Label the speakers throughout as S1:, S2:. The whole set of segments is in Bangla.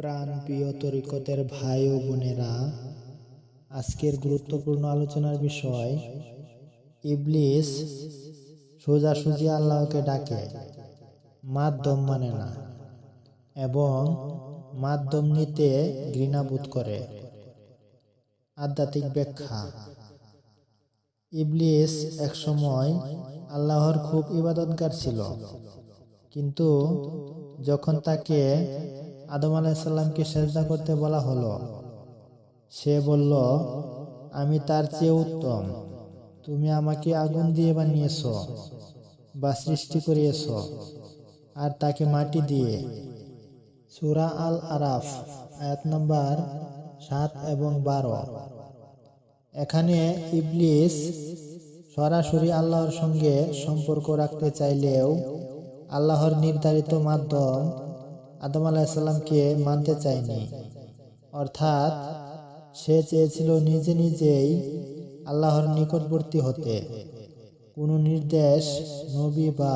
S1: প্রাণপ্রিয় তরিকতের ভাই ও বোনেরা, আজকের গুরুত্বপূর্ণ আলোচনার বিষয়, ইবলিস সোজাসুজি আল্লাহকে ডাকে, মাধ্যম মানে না, এবং মাধ্যম নিতে ঘৃণাবোধ করে। আধ্যাত্মিক ব্যাখ্যা, ইবলিস একসময় আল্লাহর খুব ইবাদতগার ছিল, কিন্তু যখন তাকে আদম আলাহিসাল্লামকে সেজদা করতে বলা হলো। সে বলল, আমি তার চেয়ে উত্তম। তুমি আমাকে আগুন দিয়ে বানিয়েছ বা সৃষ্টি করিয়েছ আর তাকে মাটি দিয়ে। সুরা আল আরাফ আয়াত নম্বর সাত এবং বারো। এখানে ইবলিস সরাসরি আল্লাহর সঙ্গে সম্পর্ক রাখতে চাইলেও আল্লাহর নির্ধারিত মাধ্যম আদম আলাহিসাল্লামকে মানতে চায়নি। অর্থাৎ সে চেয়েছিল নিজে নিজেই আল্লাহর নিকটবর্তী হতে। কোনো নির্দেশ নবী বা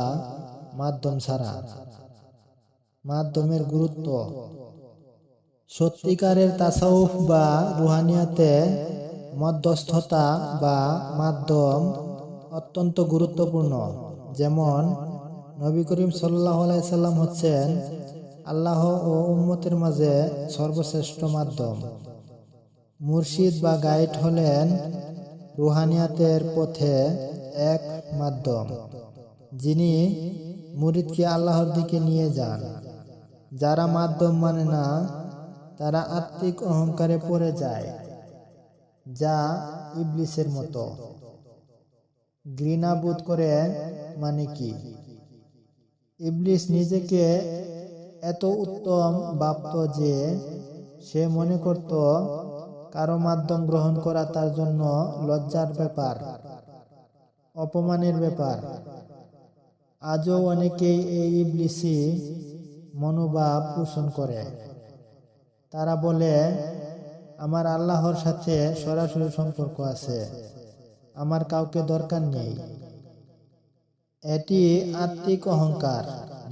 S1: মাধ্যম ছাড়া। মাধ্যমের গুরুত্ব। সত্যিকারের তাসাউফ বা রুহানিয়াতে মধ্যস্থতা বা মাধ্যম অত্যন্ত গুরুত্বপূর্ণ। যেমন নবী করিম সাল্লাহ আলাইসাল্লাম হচ্ছেন আল্লাহ ও উম্মতের মাঝে সর্বশ্রেষ্ঠ মাধ্যম। মুর্শিদ বা গাইড হলেন রুহানিয়াতের পথে এক মাধ্যম। যিনি মুরিদকে আল্লাহর দিকে নিয়ে যান। যারা মাধ্যম মানে না, তারা আত্মিক অহংকারে পড়ে যায়, যা ইবলিসের মতো। ঘৃণা বোধ করে মানে কি? ইবলিস নিজেকে এত উত্তম ভাবত যে সে মনে করত কারও মাধ্যম গ্রহণ করা তার জন্য লজ্জার ব্যাপার, অপমানের ব্যাপার। আজও অনেকেই এই ইবলিসি মনোভাব পোষণ করে। তারা বলে, আমার আল্লাহর সাথে সরাসরি সম্পর্ক আছে। আমার কাউকে দরকার নেই। এটি আত্মিক অহংকার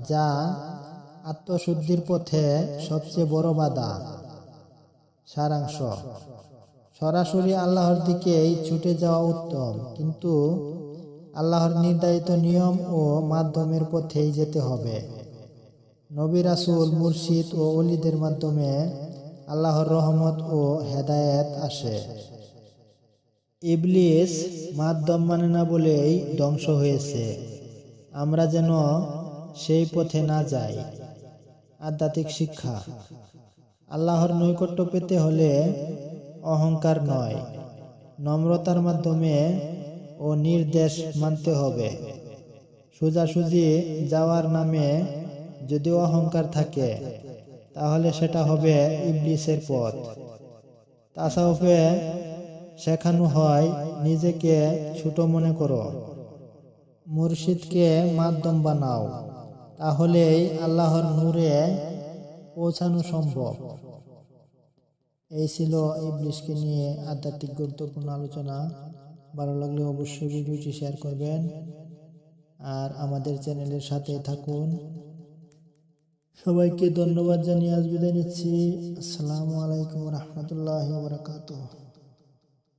S1: যা আত্মশুদ্ধির পথে সবচেয়ে বড় বাধা। সারাংশ। সরাসরি আল্লাহর দিকেই ছুটে যাওয়া উত্তম, কিন্তু আল্লাহর নির্ধারিত নিয়ম ও মাধ্যমের পথেই যেতে হবে। নবী রাসুল, মুর্শিদ ও অলিদের মাধ্যমে আল্লাহর রহমত ও হেদায়েত আসে। ইবলিস মাধ্যম মানে না বলেই ধ্বংস হয়েছে। আমরা যেন সেই পথে না যাই। আধ্যাত্মিক শিক্ষা। আল্লাহর নৈকট্য পেতে হলে অহংকার নয়, নম্রতার মাধ্যমে ও নির্দেশ মানতে হবে। সোজাসুজি যাওয়ার নামে যদি অহংকার থাকে, তাহলে সেটা হবে ইবলিসের পথ। তাসাউফে শেখানো হয়, নিজেকে ছোট মনে করো, মুর্শিদকে মাধ্যম বানাও। তাহলেই আল্লাহর নূরে পৌঁছানো সম্ভব। এই ছিল ইবলিশকে নিয়ে আধ্যাত্মিক গুরুত্বপূর্ণ আলোচনা। ভালো লাগলে অবশ্যই ভিডিওটি শেয়ার করবেন। আর আমাদের চ্যানেলের সাথে থাকুন। সবাইকে ধন্যবাদ জানিয়ে আজ বিদায় নিচ্ছি। আসসালামু আলাইকুম রহমতুল্লাহ বারকাতুহ।